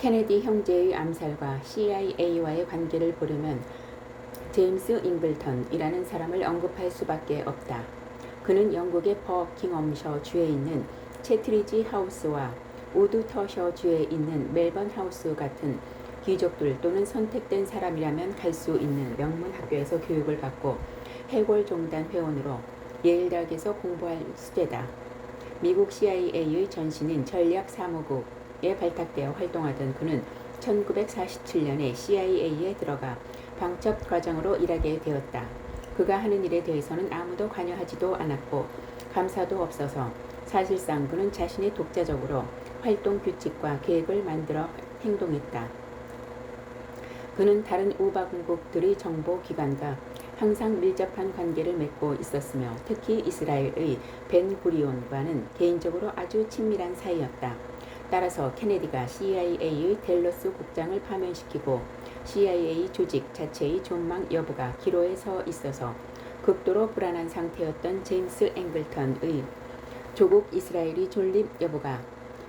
케네디 형제의 암살과 CIA와의 관계를 보려면 제임스 잉글턴이라는 사람을 언급할 수밖에 없다. 그는 영국의 버킹엄셔 주에 있는 채트리지 하우스와 우드터셔 주에 있는 멜번 하우스 같은 귀족들 또는 선택된 사람이라면 갈 수 있는 명문 학교에서 교육을 받고 해골 종단 회원으로 예일 대학에서 공부할 수재다. 미국 CIA의 전신인 전략사무국 에 발탁되어 활동하던 그는 1947년에 CIA에 들어가 방첩 과정으로 일하게 되었다. 그가 하는 일에 대해서는 아무도 관여하지도 않았고 감사도 없어서 사실상 그는 자신이 독자적으로 활동 규칙과 계획을 만들어 행동했다. 그는 다른 우방국들의 정보 기관과 항상 밀접한 관계를 맺고 있었으며 특히 이스라엘의 벤 구리온과는 개인적으로 아주 친밀한 사이였다. 따라서 케네디가 CIA의 델러스 국장을 파면시키고 CIA 조직 자체의 존망 여부가 기로에 서 있어서 극도로 불안한 상태였던 제임스 앵글턴의 조국 이스라엘이 존립 여부가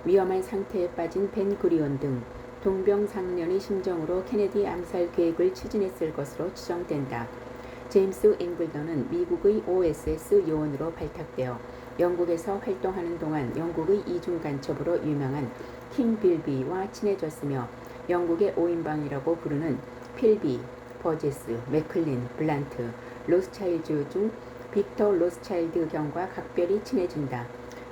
위험한 상태에 빠진 벤 구리온 등 동병상련의 심정으로 케네디 암살 계획을 추진했을 것으로 추정된다. 제임스 앵글턴은 미국의 OSS 요원으로 발탁되어 영국에서 활동하는 동안 영국의 이중 간첩으로 유명한 킴 빌비와 친해졌으며 영국의 오인방이라고 부르는 필비, 버제스, 맥클린, 블란트, 로스차일드 중 빅터 로스차일드 경과 각별히 친해진다.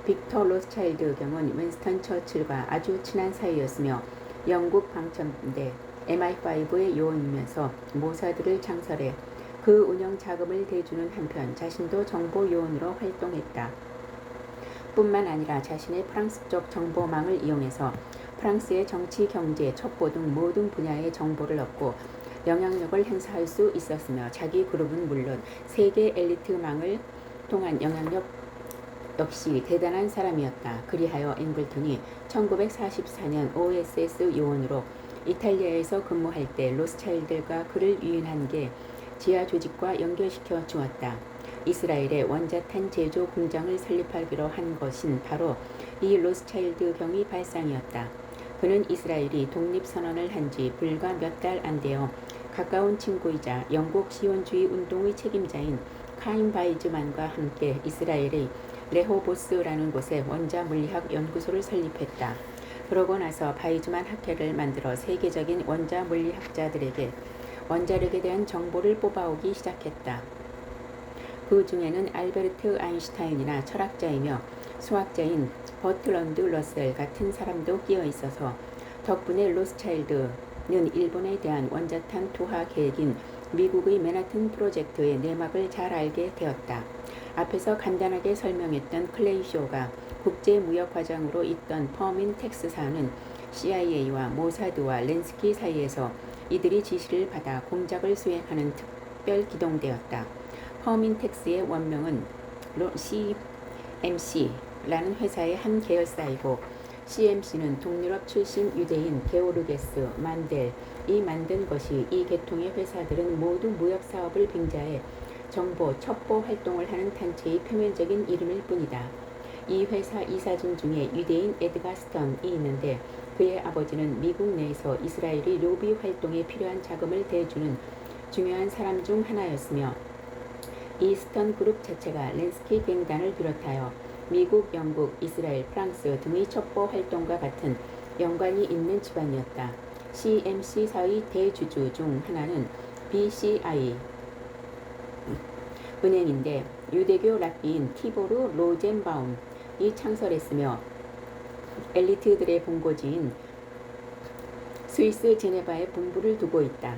빅터 로스차일드 경은 윈스턴 처칠과 아주 친한 사이였으며 영국 방천대 MI5의 요원이면서 모사드를 창설해 그 운영 자금을 대주는 한편 자신도 정보 요원으로 활동했다. 뿐만 아니라 자신의 프랑스적 정보망을 이용해서 프랑스의 정치, 경제, 첩보 등 모든 분야의 정보를 얻고 영향력을 행사할 수 있었으며 자기 그룹은 물론 세계 엘리트망을 통한 영향력 역시 대단한 사람이었다. 그리하여 앵글턴이 1944년 OSS 요원으로 이탈리아에서 근무할 때 로스차일드가 그를 유인한 게 지하 조직과 연결시켜 주었다. 이스라엘의 원자탄 제조 공장을 설립하기로 한 것인 바로 이 로스차일드 경위 발상이었다. 그는 이스라엘이 독립선언을 한 지 불과 몇 달 안 되어 가까운 친구이자 영국 시원주의 운동의 책임자인 카인 바이즈만과 함께 이스라엘의 레호보스라는 곳에 원자 물리학 연구소를 설립했다. 그러고 나서 바이즈만 학회를 만들어 세계적인 원자 물리학자들에게 원자력에 대한 정보를 뽑아오기 시작했다. 그 중에는 알베르트 아인슈타인이나 철학자이며 수학자인 버틀런드 러셀 같은 사람도 끼어 있어서 덕분에 로스차일드는 일본에 대한 원자탄 투하 계획인 미국의 맨하튼 프로젝트의 내막을 잘 알게 되었다. 앞에서 간단하게 설명했던 클레이쇼가 국제무역과장으로 있던 퍼민 텍스사는 CIA와 모사드와 렌스키 사이에서 이들이 지시를 받아 공작을 수행하는 특별 기동대였다. 퍼민텍스의 원명은 CMC라는 회사의 한 계열사이고 CMC는 동유럽 출신 유대인 게오르게스 만델이 만든 것이 이 계통의 회사들은 모두 무역 사업을 빙자해 정보, 첩보 활동을 하는 단체의 표면적인 이름일 뿐이다. 이 회사 이사진 중에 유대인 에드가 스턴이 있는데 그의 아버지는 미국 내에서 이스라엘의 로비 활동에 필요한 자금을 대주는 중요한 사람 중 하나였으며 이스턴 그룹 자체가 렌스키 갱단을 비롯하여 미국, 영국, 이스라엘, 프랑스 등의 첩보 활동과 같은 연관이 있는 집안이었다. CMC사의 대주주 중 하나는 BCI 은행인데 유대교 랍비인 티보르 로젠바움이 창설했으며 엘리트들의 본고지인 스위스 제네바에 본부를 두고 있다.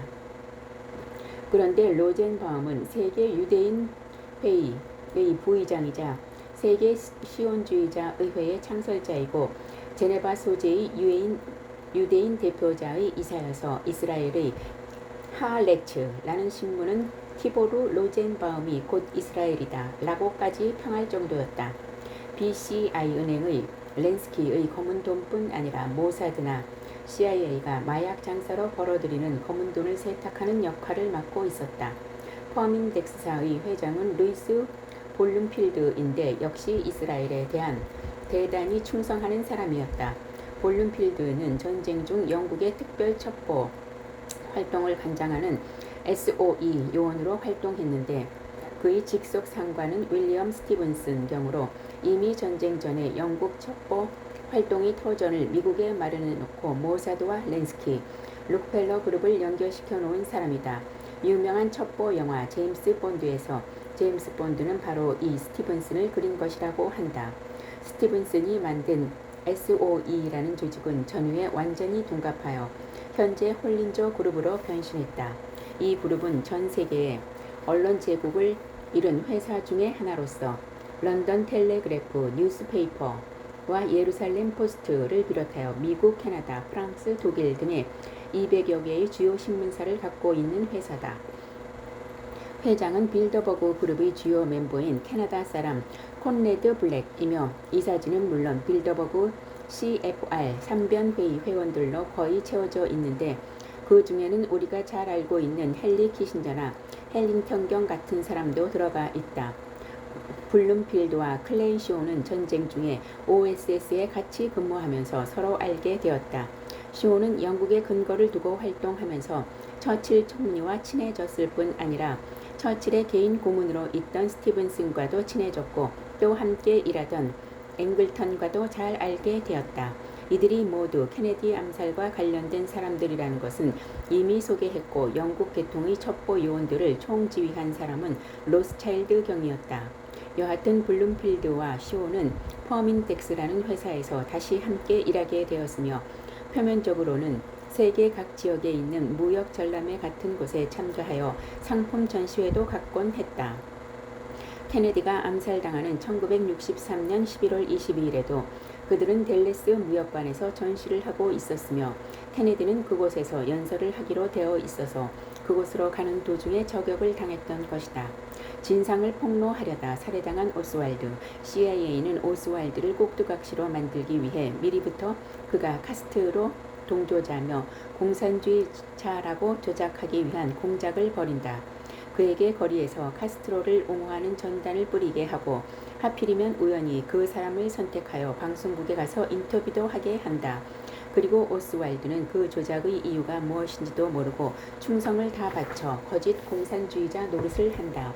그런데 로젠바움은 세계 유대인 회의의 부의장이자 세계 시온주의자 의회의 창설자이고 제네바 소재의 유해인, 유대인 대표자의 이사여서 이스라엘의 하레츠라는 신문은 티보르 로젠바움이 곧 이스라엘이다 라고까지 평할 정도였다. BCI 은행의 렌스키의 검은 돈뿐 아니라 모사드나 CIA가 마약 장사로 벌어들이는 검은 돈을 세탁하는 역할을 맡고 있었다. 퍼민덱스사의 회장은 루이스 볼룸필드인데 역시 이스라엘에 대한 대단히 충성하는 사람이었다. 볼룸필드는 전쟁 중 영국의 특별 첩보 활동을 관장하는 SOE 요원으로 활동했는데 그의 직속 상관은 윌리엄 스티븐슨 경으로 이미 전쟁 전에 영국 첩보 활동이 터전을 미국에 마련해 놓고 모사드와 렌스키, 록펠러 그룹을 연결시켜 놓은 사람이다. 유명한 첩보 영화 제임스 본드에서 제임스 본드는 바로 이 스티븐슨을 그린 것이라고 한다. 스티븐슨이 만든 SOE라는 조직은 전후에 완전히 둔갑하여 현재 홀린저 그룹으로 변신했다. 이 그룹은 전 세계의 언론 제국을 이룬 회사 중의 하나로서 런던 텔레그래프 뉴스페이퍼와 예루살렘 포스트를 비롯하여 미국, 캐나다, 프랑스, 독일 등의 200여 개의 주요 신문사를 갖고 있는 회사다. 회장은 빌더버그 그룹의 주요 멤버인 캐나다 사람 콘레드 블랙이며 이사진은 물론 빌더버그 CFR 3변 회의 회원들로 거의 채워져 있는데 그 중에는 우리가 잘 알고 있는 헨리 키신저나 헬링턴 경 같은 사람도 들어가 있다. 블룸필드와 클레이 쇼는 전쟁 중에 OSS에 같이 근무하면서 서로 알게 되었다. 쇼는 영국에 근거를 두고 활동하면서 처칠 총리와 친해졌을 뿐 아니라 처칠의 개인 고문으로 있던 스티븐슨과도 친해졌고 또 함께 일하던 앵글턴과도 잘 알게 되었다. 이들이 모두 케네디 암살과 관련된 사람들이라는 것은 이미 소개했고 영국 계통의 첩보 요원들을 총지휘한 사람은 로스차일드 경이었다. 여하튼 블룸필드와 쇼는 퍼민덱스라는 회사에서 다시 함께 일하게 되었으며 표면적으로는 세계 각 지역에 있는 무역 전람회 같은 곳에 참가하여 상품 전시회도 갖곤 했다. 케네디가 암살당하는 1963년 11월 22일에도 그들은 델레스 무역관에서 전시를 하고 있었으며 케네디는 그곳에서 연설을 하기로 되어 있어서 그곳으로 가는 도중에 저격을 당했던 것이다. 진상을 폭로하려다 살해당한 오스왈드. CIA는 오스왈드를 꼭두각시로 만들기 위해 미리부터 그가 카스트로 동조자며 공산주의자라고 조작하기 위한 공작을 벌인다. 그에게 거리에서 카스트로를 옹호하는 전단을 뿌리게 하고 하필이면 우연히 그 사람을 선택하여 방송국에 가서 인터뷰도 하게 한다. 그리고 오스왈드는 그 조작의 이유가 무엇인지도 모르고 충성을 다 바쳐 거짓 공산주의자 노릇을 한다.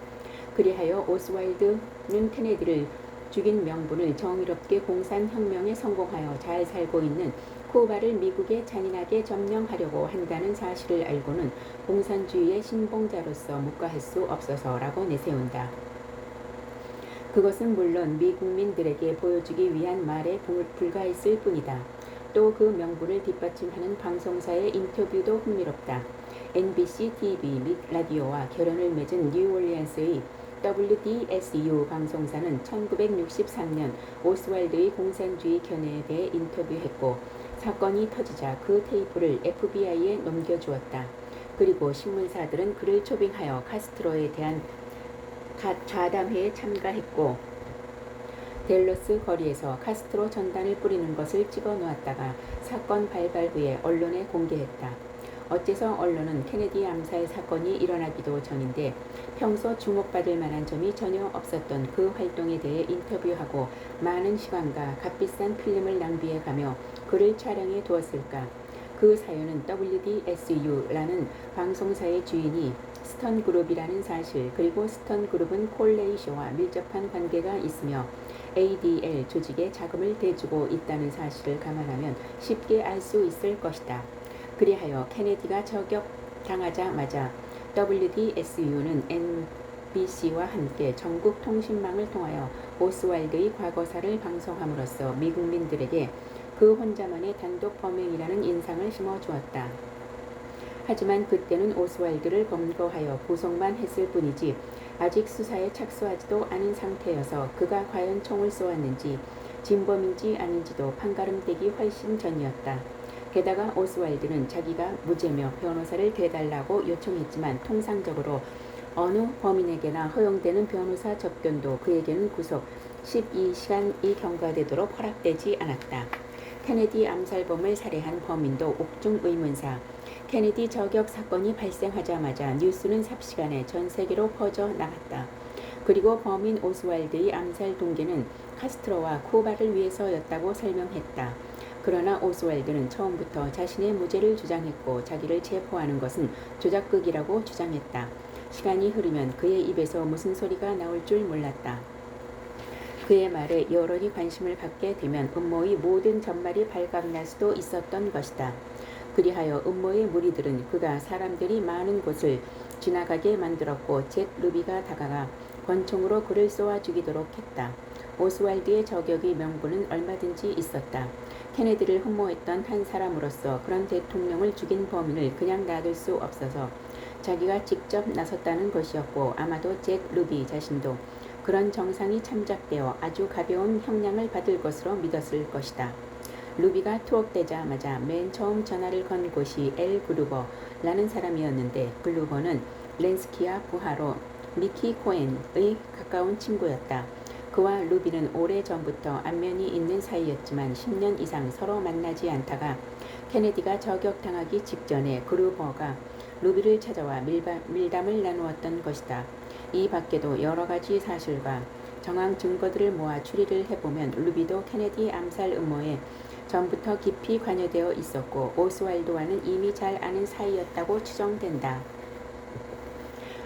그리하여 오스왈드는 케네디를 죽인 명분을 정의롭게 공산혁명에 성공하여 잘 살고 있는 쿠바를 미국에 잔인하게 점령하려고 한다는 사실을 알고는 공산주의의 신봉자로서 묵과할 수 없어서라고 내세운다. 그것은 물론 미국민들에게 보여주기 위한 말에 불과했을 뿐이다. 또 그 명분을 뒷받침하는 방송사의 인터뷰도 흥미롭다. NBC TV 및 라디오와 결연을 맺은 뉴올리언스의 WDSU 방송사는 1963년 오스왈드의 공산주의 견해에 대해 인터뷰했고 사건이 터지자 그 테이프를 FBI에 넘겨주었다. 그리고 신문사들은 그를 초빙하여 카스트로에 대한 좌담회에 참가했고 델러스 거리에서 카스트로 전단을 뿌리는 것을 찍어 놓았다가 사건 발발 후에 언론에 공개했다. 어째서 언론은 케네디 암살 사건이 일어나기도 전인데 평소 주목받을 만한 점이 전혀 없었던 그 활동에 대해 인터뷰하고 많은 시간과 값비싼 필름을 낭비해 가며 그를 촬영해 두었을까? 그 사연은 WDSU라는 방송사의 주인이 스턴 그룹이라는 사실 그리고 스턴 그룹은 콜레이쇼와 밀접한 관계가 있으며 ADL 조직에 자금을 대주고 있다는 사실을 감안하면 쉽게 알 수 있을 것이다. 그리하여 케네디가 저격당하자마자 WDSU는 NBC와 함께 전국 통신망을 통하여 오스왈드의 과거사를 방송함으로써 미국민들에게 그 혼자만의 단독 범행이라는 인상을 심어주었다. 하지만 그때는 오스왈드를 검거하여 구속만 했을 뿐이지 아직 수사에 착수하지도 않은 상태여서 그가 과연 총을 쏘았는지 진범인지 아닌지도 판가름되기 훨씬 전이었다. 게다가 오스왈드는 자기가 무죄며 변호사를 대달라고 요청했지만 통상적으로 어느 범인에게나 허용되는 변호사 접견도 그에게는 구속 12시간이 경과되도록 허락되지 않았다. 케네디 암살범을 살해한 범인도 옥중 의문사. 케네디 저격 사건이 발생하자마자 뉴스는 삽시간에 전 세계로 퍼져 나갔다. 그리고 범인 오스왈드의 암살 동기는 카스트로와 쿠바를 위해서였다고 설명했다. 그러나 오스왈드는 처음부터 자신의 무죄를 주장했고 자기를 체포하는 것은 조작극이라고 주장했다. 시간이 흐르면 그의 입에서 무슨 소리가 나올 줄 몰랐다. 그의 말에 여론이 관심을 갖게 되면 음모의 모든 전말이 발각날 수도 있었던 것이다. 그리하여 음모의 무리들은 그가 사람들이 많은 곳을 지나가게 만들었고 잭 루비가 다가가 권총으로 그를 쏘아 죽이도록 했다. 오스왈드의 저격의 명분은 얼마든지 있었다. 케네디를 흠모했던 한 사람으로서 그런 대통령을 죽인 범인을 그냥 놔둘 수 없어서 자기가 직접 나섰다는 것이었고 아마도 잭 루비 자신도 그런 정상이 참작되어 아주 가벼운 형량을 받을 것으로 믿었을 것이다. 루비가 투옥되자마자 맨 처음 전화를 건 곳이 엘 그루버라는 사람이었는데 글루버는 렌스키와 부하로 미키 코엔의 가까운 친구였다. 그와 루비는 오래 전부터 안면이 있는 사이였지만 10년 이상 서로 만나지 않다가 케네디가 저격당하기 직전에 그루버가 루비를 찾아와 밀바, 밀담을 나누었던 것이다. 이 밖에도 여러 가지 사실과 정황 증거들을 모아 추리를 해보면 루비도 케네디 암살 음모에 전부터 깊이 관여되어 있었고 오스왈드와는 이미 잘 아는 사이였다고 추정된다.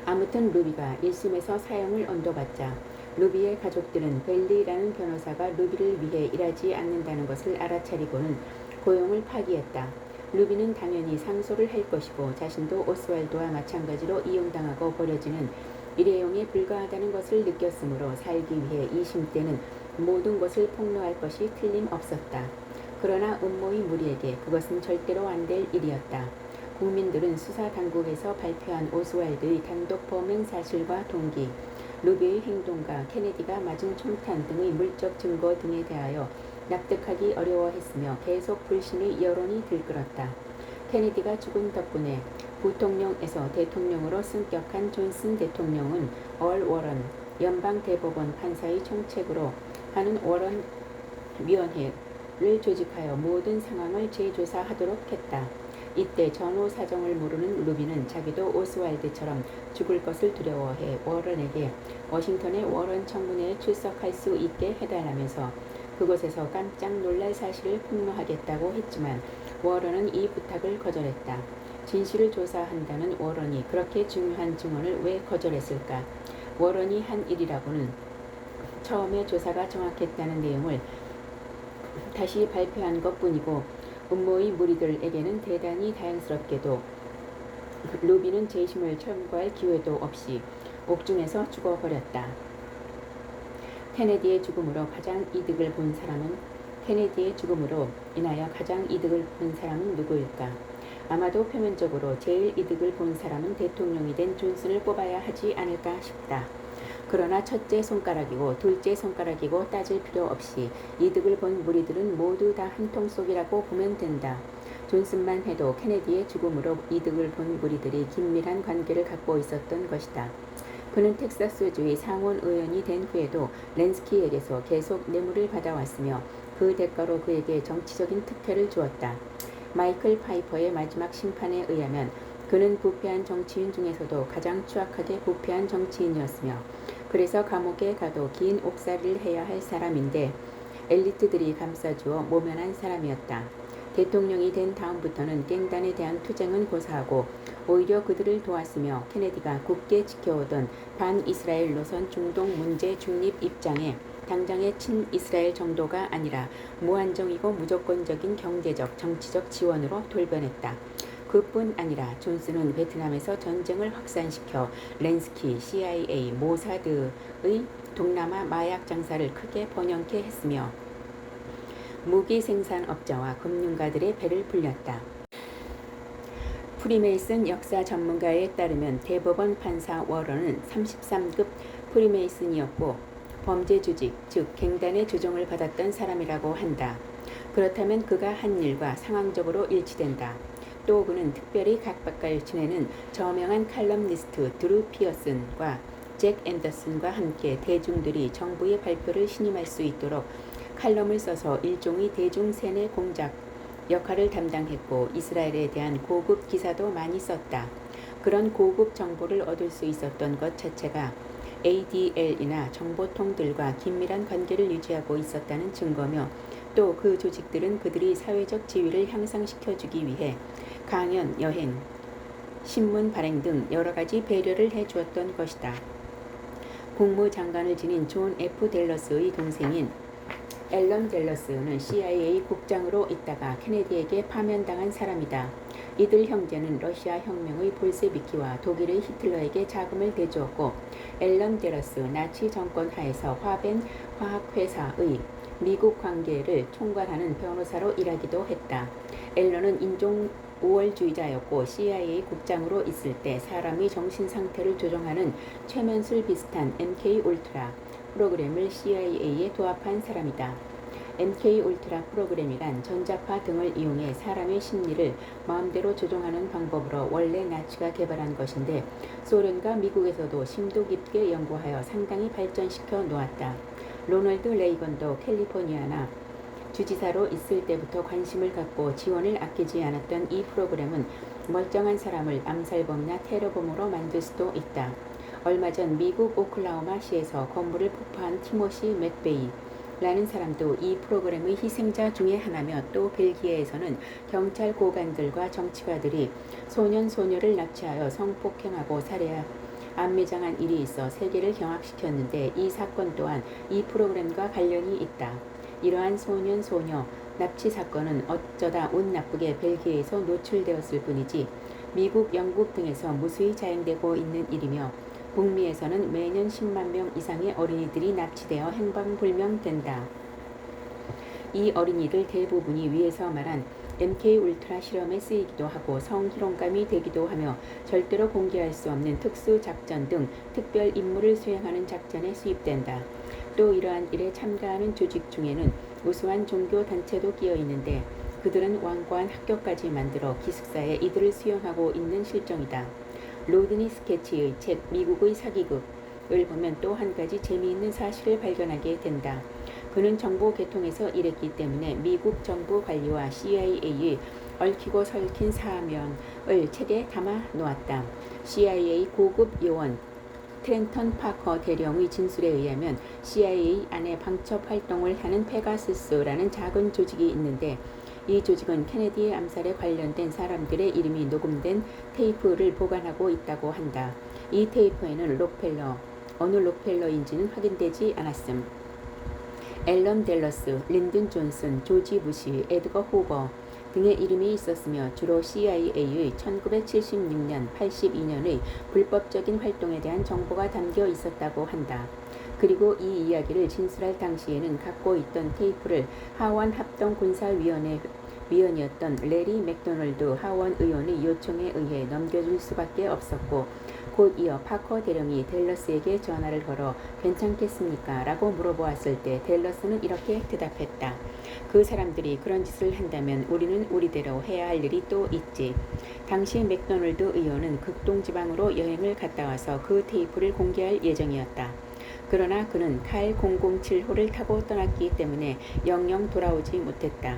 아무튼 루비가 1심에서 사형을 언도받자 루비의 가족들은 벨리라는 변호사가 루비를 위해 일하지 않는다는 것을 알아차리고는 고용을 파기했다. 루비는 당연히 상소를 할 것이고 자신도 오스왈드와 마찬가지로 이용당하고 버려지는 일회용에 불과하다는 것을 느꼈으므로 살기 위해 2심 때는 모든 것을 폭로할 것이 틀림없었다. 그러나 음모의 무리에게 그것은 절대로 안 될 일이었다. 국민들은 수사 당국에서 발표한 오스왈드의 단독 범행 사실과 동기, 루비의 행동과 케네디가 맞은 총탄 등의 물적 증거 등에 대하여 납득하기 어려워했으며 계속 불신의 여론이 들끓었다. 케네디가 죽은 덕분에 부통령에서 대통령으로 승격한 존슨 대통령은 얼 워런 연방 대법원 판사의 총책으로 하는 워런 위원회 를 조직하여 모든 상황을 재조사하도록 했다. 이때 전후 사정을 모르는 루비는 자기도 오스왈드처럼 죽을 것을 두려워해 워런에게 워싱턴의 워런 청문회에 출석할 수 있게 해달라면서 그곳에서 깜짝 놀랄 사실을 폭로하겠다고 했지만 워런은 이 부탁을 거절했다. 진실을 조사한다는 워런이 그렇게 중요한 증언을 왜 거절했을까? 워런이 한 일이라고는 처음에 조사가 정확했다는 내용을 다시 발표한 것 뿐이고 음모의 무리들에게는 대단히 다행스럽게도 루비는 재심을 청구할 기회도 없이 옥중에서 죽어버렸다. 케네디의 죽음으로 가장 이득을 본 사람은 케네디의 죽음으로 인하여 가장 이득을 본 사람은 누구일까? 아마도 표면적으로 제일 이득을 본 사람은 대통령이 된 존슨을 뽑아야 하지 않을까 싶다. 그러나 첫째 손가락이고 둘째 손가락이고 따질 필요 없이 이득을 본 무리들은 모두 다 한 통 속이라고 보면 된다. 존슨만 해도 케네디의 죽음으로 이득을 본 무리들이 긴밀한 관계를 갖고 있었던 것이다. 그는 텍사스주의 상원 의원이 된 후에도 렌스키에게서 계속 뇌물을 받아왔으며 그 대가로 그에게 정치적인 특혜를 주었다. 마이클 파이퍼의 마지막 심판에 의하면 그는 부패한 정치인 중에서도 가장 추악하게 부패한 정치인이었으며 그래서 감옥에 가도 긴 옥살이를 해야 할 사람인데 엘리트들이 감싸주어 모면한 사람이었다. 대통령이 된 다음부터는 갱단에 대한 투쟁은 고사하고 오히려 그들을 도왔으며 케네디가 굳게 지켜오던 반이스라엘 노선 중동 문제 중립 입장에 당장의 친이스라엘 정도가 아니라 무한정이고 무조건적인 경제적, 정치적 지원으로 돌변했다. 그뿐 아니라 존슨은 베트남에서 전쟁을 확산시켜 렌스키, CIA, 모사드의 동남아 마약 장사를 크게 번영케 했으며 무기 생산 업자와 금융가들의 배를 불렸다. 프리메이슨 역사 전문가에 따르면 대법원 판사 워런은 33급 프리메이슨이었고 범죄 조직, 즉 갱단의 조종을 받았던 사람이라고 한다. 그렇다면 그가 한 일과 상황적으로 일치된다. 또 그는 특별히 각박을 지내는 저명한 칼럼니스트 드루 피어슨과 잭 앤더슨과 함께 대중들이 정부의 발표를 신임할 수 있도록 칼럼을 써서 일종의 대중 세뇌 공작 역할을 담당했고 이스라엘에 대한 고급 기사도 많이 썼다. 그런 고급 정보를 얻을 수 있었던 것 자체가 ADL이나 정보통들과 긴밀한 관계를 유지하고 있었다는 증거며 또 그 조직들은 그들이 사회적 지위를 향상시켜주기 위해 강연, 여행, 신문 발행 등 여러 가지 배려를 해 주었던 것이다. 국무장관을 지닌 존 F. 델러스의 동생인 앨런 델러스는 CIA 국장으로 있다가 케네디에게 파면당한 사람이다. 이들 형제는 러시아 혁명의 볼세비키와 독일의 히틀러에게 자금을 대주었고 앨런 델러스 나치 정권 하에서 화벤 화학회사의 미국 관계를 총괄하는 변호사로 일하기도 했다. 앨런은 인종 우월주의자였고 CIA 국장으로 있을 때 사람의 정신 상태를 조정하는 최면술 비슷한 MK 울트라 프로그램을 CIA에 도합한 사람이다. MK 울트라 프로그램이란 전자파 등을 이용해 사람의 심리를 마음대로 조종하는 방법으로 원래 나치가 개발한 것인데 소련과 미국에서도 심도 깊게 연구하여 상당히 발전시켜 놓았다. 로널드 레이건도 캘리포니아나 주지사로 있을 때부터 관심을 갖고 지원을 아끼지 않았던 이 프로그램은 멀쩡한 사람을 암살범이나 테러범으로 만들 수도 있다. 얼마 전 미국 오클라호마시에서 건물을 폭파한 티모시 맥베이 라는 사람도 이 프로그램의 희생자 중의 하나며 또 벨기에에서는 경찰 고관들과 정치가들이 소년 소녀를 납치하여 성폭행하고 살해하 안매장한 일이 있어 세계를 경악시켰는데 이 사건 또한 이 프로그램과 관련이 있다. 이러한 소년 소녀 납치 사건은 어쩌다 운 나쁘게 벨기에에서 노출되었을 뿐이지 미국, 영국 등에서 무수히 자행되고 있는 일이며 북미에서는 매년 10만 명 이상의 어린이들이 납치되어 행방불명된다. 이 어린이들 대부분이 위에서 말한 MK 울트라 실험에 쓰이기도 하고 성희롱감이 되기도 하며 절대로 공개할 수 없는 특수 작전 등 특별 임무를 수행하는 작전에 수입된다. 또 이러한 일에 참가하는 조직 중에는 우수한 종교 단체도 끼어 있는데 그들은 완고한 학교까지 만들어 기숙사에 이들을 수용하고 있는 실정이다. 로드니 스케치의 책 미국의 사기극을 보면 또 한 가지 재미있는 사실을 발견하게 된다. 그는 정보 개통에서 일했기 때문에 미국 정부 관리와 CIA의 얽히고 설킨 사면을 책에 담아 놓았다. CIA 고급 요원 트렌턴 파커 대령의 진술에 의하면 CIA 안에 방첩 활동을 하는 페가스스라는 작은 조직이 있는데 이 조직은 케네디의 암살에 관련된 사람들의 이름이 녹음된 테이프를 보관하고 있다고 한다. 이 테이프에는 록펠러, 어느 록펠러인지는 확인되지 않았음. 앨런 델러스, 린든 존슨, 조지 부시, 에드거 호버 등의 이름이 있었으며 주로 CIA의 1976년, 82년의 불법적인 활동에 대한 정보가 담겨 있었다고 한다. 그리고 이 이야기를 진술할 당시에는 갖고 있던 테이프를 하원 합동 군사위원회 위원이었던 레리 맥도널드 하원 의원의 요청에 의해 넘겨줄 수밖에 없었고 곧 이어 파커 대령이 델러스에게 전화를 걸어 괜찮겠습니까? 라고 물어보았을 때 델러스는 이렇게 대답했다. 그 사람들이 그런 짓을 한다면 우리는 우리대로 해야 할 일이 또 있지. 당시 맥도널드 의원은 극동지방으로 여행을 갔다 와서 그 테이프를 공개할 예정이었다. 그러나 그는 칼 007호를 타고 떠났기 때문에 영영 돌아오지 못했다.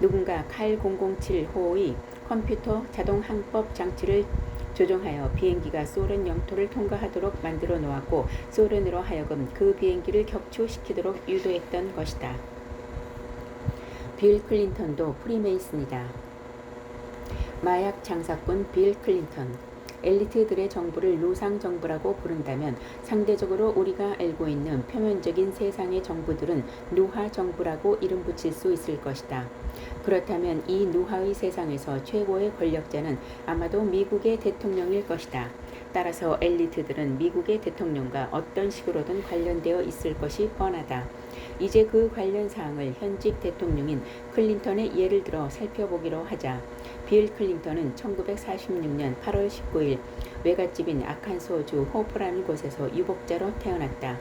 누군가 칼 007호의 컴퓨터 자동 항법 장치를 조종하여 비행기가 소련 영토를 통과하도록 만들어 놓았고 소련으로 하여금 그 비행기를 격추시키도록 유도했던 것이다. 빌 클린턴도 프리메이슨이다. 마약 장사꾼 빌 클린턴 엘리트들의 정부를 노상 정부라고 부른다면 상대적으로 우리가 알고 있는 표면적인 세상의 정부들은 노화 정부라고 이름 붙일 수 있을 것이다. 그렇다면 이 노화의 세상에서 최고의 권력자는 아마도 미국의 대통령일 것이다. 따라서 엘리트들은 미국의 대통령과 어떤 식으로든 관련되어 있을 것이 뻔하다. 이제 그 관련 사항을 현직 대통령인 클린턴의 예를 들어 살펴보기로 하자. 빌 클린턴은 1946년 8월 19일 외갓집인 아칸소주 호프라는 곳에서 유복자로 태어났다.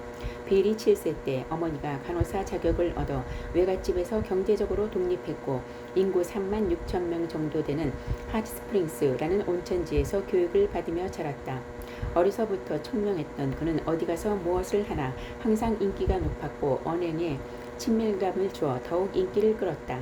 빌이 7세 때 어머니가 간호사 자격을 얻어 외갓집에서 경제적으로 독립했고 인구 3만 6천 명 정도 되는 핫스프링스라는 온천지에서 교육을 받으며 자랐다. 어려서부터 청명했던 그는 어디 가서 무엇을 하나 항상 인기가 높았고 언행에 친밀감을 주어 더욱 인기를 끌었다.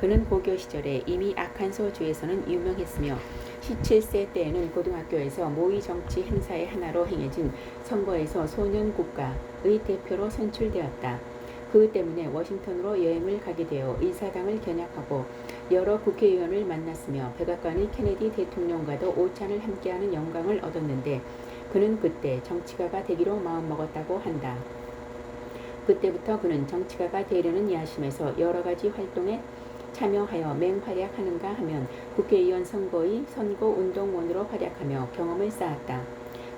그는 고교 시절에 이미 아칸소 주에서는 유명했으며 17세 때에는 고등학교에서 모의 정치 행사의 하나로 행해진 선거에서 소년 국가의 대표로 선출되었다. 그 때문에 워싱턴으로 여행을 가게 되어 의사당을 견학하고 여러 국회의원을 만났으며 백악관의 케네디 대통령과도 오찬을 함께하는 영광을 얻었는데 그는 그때 정치가가 되기로 마음먹었다고 한다. 그때부터 그는 정치가가 되려는 야심에서 여러 가지 활동에 참여하여 맹활약하는가 하면 국회의원 선거의 선거 운동원으로 활약하며 경험을 쌓았다.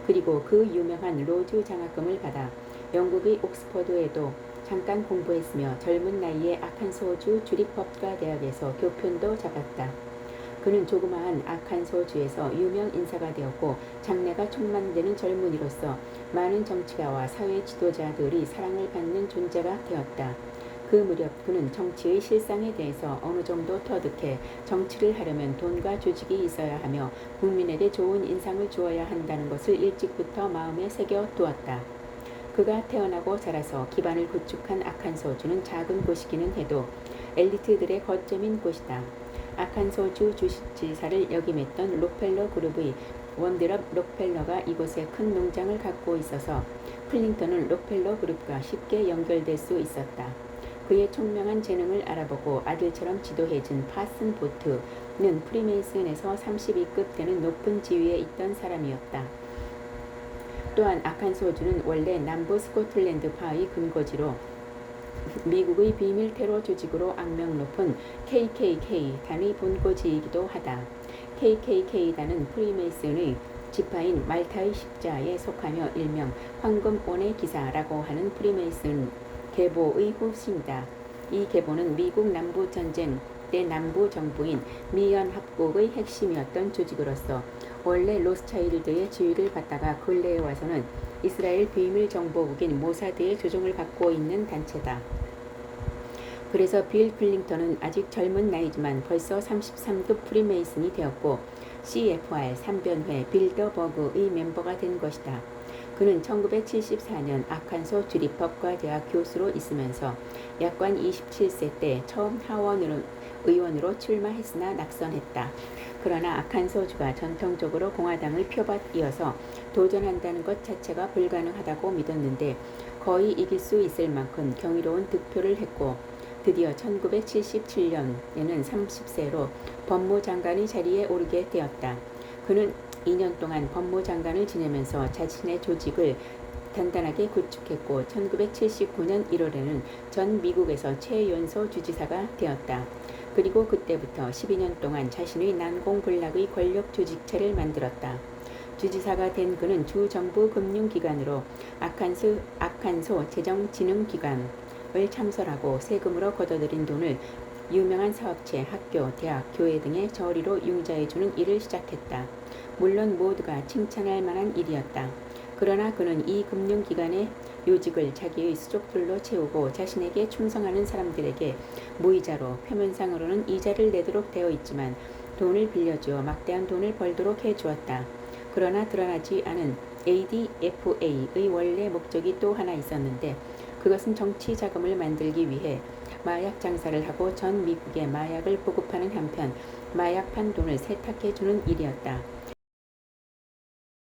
그리고 그 유명한 로즈 장학금을 받아 영국의 옥스퍼드에도 잠깐 공부했으며 젊은 나이에 아칸소주 주립법과 대학에서 교편도 잡았다. 그는 조그마한 아칸소주에서 유명 인사가 되었고 장래가 촉망되는 젊은이로서 많은 정치가와 사회 지도자들이 사랑을 받는 존재가 되었다. 그 무렵 그는 정치의 실상에 대해서 어느 정도 터득해 정치를 하려면 돈과 조직이 있어야 하며 국민에게 좋은 인상을 주어야 한다는 것을 일찍부터 마음에 새겨 두었다. 그가 태어나고 자라서 기반을 구축한 아칸소주는 작은 곳이기는 해도 엘리트들의 거점인 곳이다. 아칸소주 주지사를 역임했던 록펠러 그룹의 원드럽 록펠러가 이곳에 큰 농장을 갖고 있어서 플링턴은 록펠러 그룹과 쉽게 연결될 수 있었다. 그의 총명한 재능을 알아보고 아들처럼 지도해준 파슨 보트는 프리메이슨에서 32급 되는 높은 지위에 있던 사람이었다. 또한 아칸소주는 원래 남부 스코틀랜드파의 근거지로 미국의 비밀 테러 조직으로 악명 높은 KKK 단의 본거지이기도 하다. KKK단은 프리메이슨의 지파인 말타의 십자에 속하며 일명 황금원의 기사라고 하는 프리메이슨 계보의 후신이다. 이 계보는 미국 남부 전쟁 때 남부 정부인 미연합국의 핵심이었던 조직으로서 원래 로스차일드의 지위를 받다가 근래에 와서는 이스라엘 비밀 정보국인 모사드의 조종을 받고 있는 단체다. 그래서 빌 클링턴은 아직 젊은 나이지만 벌써 33급 프리메이슨이 되었고 CFR 3변회 빌더버그의 멤버가 된 것이다. 그는 1974년 아칸소 주립법과 대학 교수로 있으면서 약관 27세 때 처음 하원 의원으로 출마했으나 낙선했다. 그러나 아칸소주가 전통적으로 공화당의 표밭이어서 도전한다는 것 자체가 불가능하다고 믿었는데 거의 이길 수 있을 만큼 경이로운 득표를 했고 드디어 1977년에는 30세로 법무장관의 자리에 오르게 되었다. 그는 2년 동안 법무장관을 지내면서 자신의 조직을 단단하게 구축했고 1979년 1월에는 전 미국에서 최연소 주지사가 되었다. 그리고 그때부터 12년 동안 자신의 난공불락의 권력 조직체를 만들었다. 주지사가 된 그는 주 정부 금융기관으로 아칸소, 아칸소 재정진흥기관을 창설하고 세금으로 걷어들인 돈을 유명한 사업체, 학교, 대학, 교회 등의 저리로 융자해주는 일을 시작했다. 물론 모두가 칭찬할 만한 일이었다. 그러나 그는 이 금융기관의 요직을 자기의 수족들로 채우고 자신에게 충성하는 사람들에게 무이자로 표면상으로는 이자를 내도록 되어 있지만 돈을 빌려주어 막대한 돈을 벌도록 해주었다. 그러나 드러나지 않은 ADFA의 원래 목적이 또 하나 있었는데 그것은 정치 자금을 만들기 위해 마약 장사를 하고 전 미국에 마약을 보급하는 한편 마약 판 돈을 세탁해 주는 일이었다.